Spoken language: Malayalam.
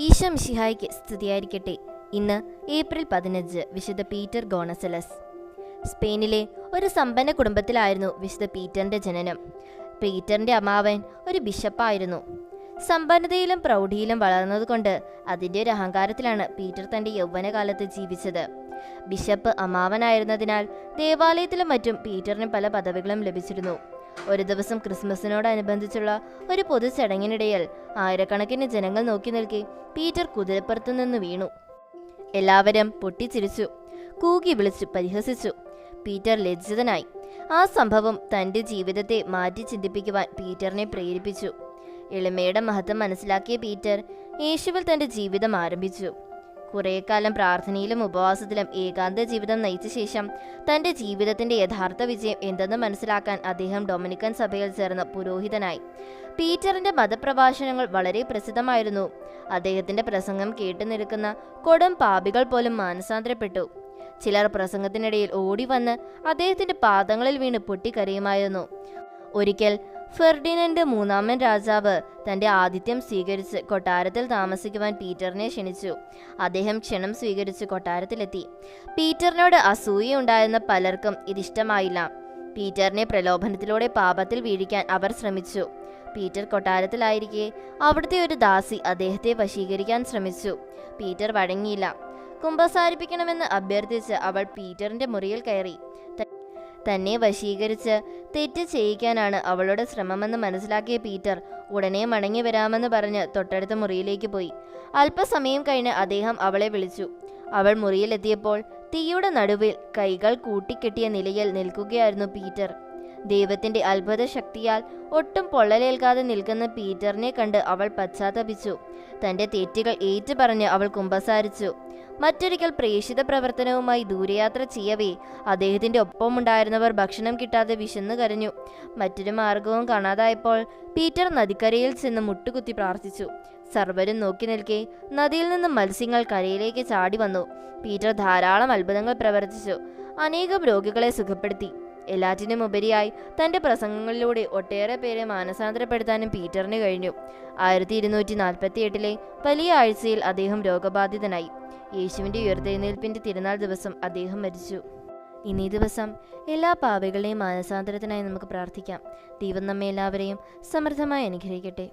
ഈശോ മിശിഹായ്ക്ക് സ്തുതിയായിരിക്കട്ടെ. ഇന്ന് ഏപ്രിൽ പതിനഞ്ച് വിശുദ്ധ പീറ്റർ ഗോണസലസ്. സ്പെയിനിലെ ഒരു സമ്പന്ന കുടുംബത്തിലായിരുന്നു വിശുദ്ധ പീറ്ററിന്റെ ജനനം. പീറ്ററിന്റെ അമ്മാവൻ ഒരു ബിഷപ്പായിരുന്നു. സമ്പന്നതയിലും പ്രൗഢിയിലും വളർന്നതുകൊണ്ട് അതിന്റെ ഒരു അഹങ്കാരത്തിലാണ് പീറ്റർ തന്റെ യൗവനകാലത്ത് ജീവിച്ചത്. ബിഷപ്പ് അമ്മാവനായിരുന്നതിനാൽ ദേവാലയത്തിലും മറ്റും പീറ്ററിന് പല പദവികളും ലഭിച്ചിരുന്നു. ഒരു ദിവസം ക്രിസ്മസിനോടനുബന്ധിച്ചുള്ള ഒരു പൊതു ചടങ്ങിനിടയിൽ ആയിരക്കണക്കിന് ജനങ്ങൾ നോക്കി നിൽക്കി പീറ്റർ കുതിരപ്പുറത്തു നിന്ന് വീണു. എല്ലാവരും പൊട്ടിച്ചിരിച്ചു. കൂകി വിളിച്ചു പരിഹസിച്ചു. പീറ്റർ ലജ്ജിതനായി. ആ സംഭവം തന്റെ ജീവിതത്തെ മാറ്റി ചിന്തിപ്പിക്കുവാൻ പീറ്ററിനെ പ്രേരിപ്പിച്ചു. എളിമയുടെ മഹത്വം മനസ്സിലാക്കിയ പീറ്റർ യേശുവിൽ തന്റെ ജീവിതം ആരംഭിച്ചു. കുറേ കാലം പ്രാർത്ഥനയിലും ഉപവാസത്തിലും ഏകാന്ത ജീവിതം നയിച്ച ശേഷം തന്റെ ജീവിതത്തിന്റെ യഥാർത്ഥ വിജയം എന്തെന്ന് മനസ്സിലാക്കാൻ അദ്ദേഹം ഡൊമിനിക്കൻ സഭയിൽ ചേർന്ന് പുരോഹിതനായി. പീറ്ററിന്റെ മതപ്രഭാഷണങ്ങൾ വളരെ പ്രസിദ്ധമായിരുന്നു. അദ്ദേഹത്തിന്റെ പ്രസംഗം കേട്ടു നിൽക്കുന്ന കൊടും പാപികൾ പോലും മാനസാന്തരപ്പെട്ടു. ചിലർ പ്രസംഗത്തിനിടയിൽ ഓടി വന്ന് അദ്ദേഹത്തിന്റെ പാദങ്ങളിൽ വീണ് പൊട്ടിക്കരയുമായിരുന്നു. ഒരിക്കൽ ഫെർഡിനൻഡ് മൂന്നാമൻ രാജാവ് തന്റെ ആതിഥ്യം സ്വീകരിച്ച് കൊട്ടാരത്തിൽ താമസിക്കുവാൻ പീറ്ററിനെ ക്ഷണിച്ചു. അദ്ദേഹം ക്ഷണം സ്വീകരിച്ച് കൊട്ടാരത്തിലെത്തി. പീറ്ററിനോട് അസൂയയുണ്ടായിരുന്ന പലർക്കും ഇതിഷ്ടമായില്ല പീറ്ററിനെ പ്രലോഭനത്തിലൂടെ പാപത്തിൽ വീഴിക്കാൻ അവർ ശ്രമിച്ചു. പീറ്റർ കൊട്ടാരത്തിലായിരിക്കെ അവിടുത്തെ ഒരു ദാസി അദ്ദേഹത്തെ വശീകരിക്കാൻ ശ്രമിച്ചു. പീറ്റർ വഴങ്ങിയില്ല. കുമ്പസാരിപ്പിക്കണമെന്ന് അഭ്യർത്ഥിച്ച് അവൾ പീറ്ററിന്റെ മുറിയിൽ കയറി. തന്നെ വശീകരിച്ച് തെറ്റ് ചെയ്യിക്കാനാണ് അവളുടെ ശ്രമമെന്ന് മനസ്സിലാക്കിയ പീറ്റർ ഉടനെ മടങ്ങി വരാമെന്ന് പറഞ്ഞ് തൊട്ടടുത്ത മുറിയിലേക്ക് പോയി. അല്പസമയം കഴിഞ്ഞ് അദ്ദേഹം അവളെ വിളിച്ചു. അവൾ മുറിയിലെത്തിയപ്പോൾ തീയുടെ നടുവിൽ കൈകൾ കൂട്ടിക്കെട്ടിയ നിലയിൽ നിൽക്കുകയായിരുന്നു പീറ്റർ. ദൈവത്തിന്റെ അത്ഭുത ശക്തിയാൽ ഒട്ടും പൊള്ളലേൽക്കാതെ നിൽക്കുന്ന പീറ്ററിനെ കണ്ട് അവൾ പശ്ചാത്തപിച്ചു. തന്റെ തെറ്റുകൾ ഏറ്റുപറഞ്ഞ് അവൾ കുമ്പസാരിച്ചു. മറ്റൊരിക്കൽ പ്രേഷിത പ്രവർത്തനവുമായി ദൂരയാത്ര ചെയ്യവേ അദ്ദേഹത്തിന്റെ ഒപ്പമുണ്ടായിരുന്നവർ ഭക്ഷണം കിട്ടാതെ വിശന്നു കരഞ്ഞു. മറ്റൊരു മാർഗവും കാണാതായപ്പോൾ പീറ്റർ നദിക്കരയിൽ ചെന്ന് മുട്ടുകുത്തി പ്രാർത്ഥിച്ചു. സർവരും നോക്കി നിൽക്കെ നദിയിൽ നിന്ന് മത്സ്യങ്ങൾ കരയിലേക്ക് ചാടി വന്നു. പീറ്റർ ധാരാളം അത്ഭുതങ്ങൾ പ്രവർത്തിച്ചു. അനേകം രോഗികളെ സുഖപ്പെടുത്തി. എല്ലാറ്റിനും ഉപരിയായി തന്റെ പ്രസംഗങ്ങളിലൂടെ ഒട്ടേറെ പേരെ മാനസാന്തരപ്പെടുത്താനും പീറ്ററിന് കഴിഞ്ഞു. ആയിരത്തി ഇരുന്നൂറ്റി നാൽപ്പത്തി എട്ടിലെ വലിയ ആഴ്ചയിൽ അദ്ദേഹം രോഗബാധിതനായി. യേശുവിന്റെ ഉയർത്തെഴുന്നേൽപ്പിന്റെ തിരുനാൾ ദിവസം അദ്ദേഹം മരിച്ചു. ഇന്നീ ദിവസം എല്ലാ പാപികളുടെയും മാനസാന്തരത്തിനായി നമുക്ക് പ്രാർത്ഥിക്കാം. ദൈവം നമ്മെ എല്ലാവരെയും സമൃദ്ധമായി അനുഗ്രഹിക്കട്ടെ.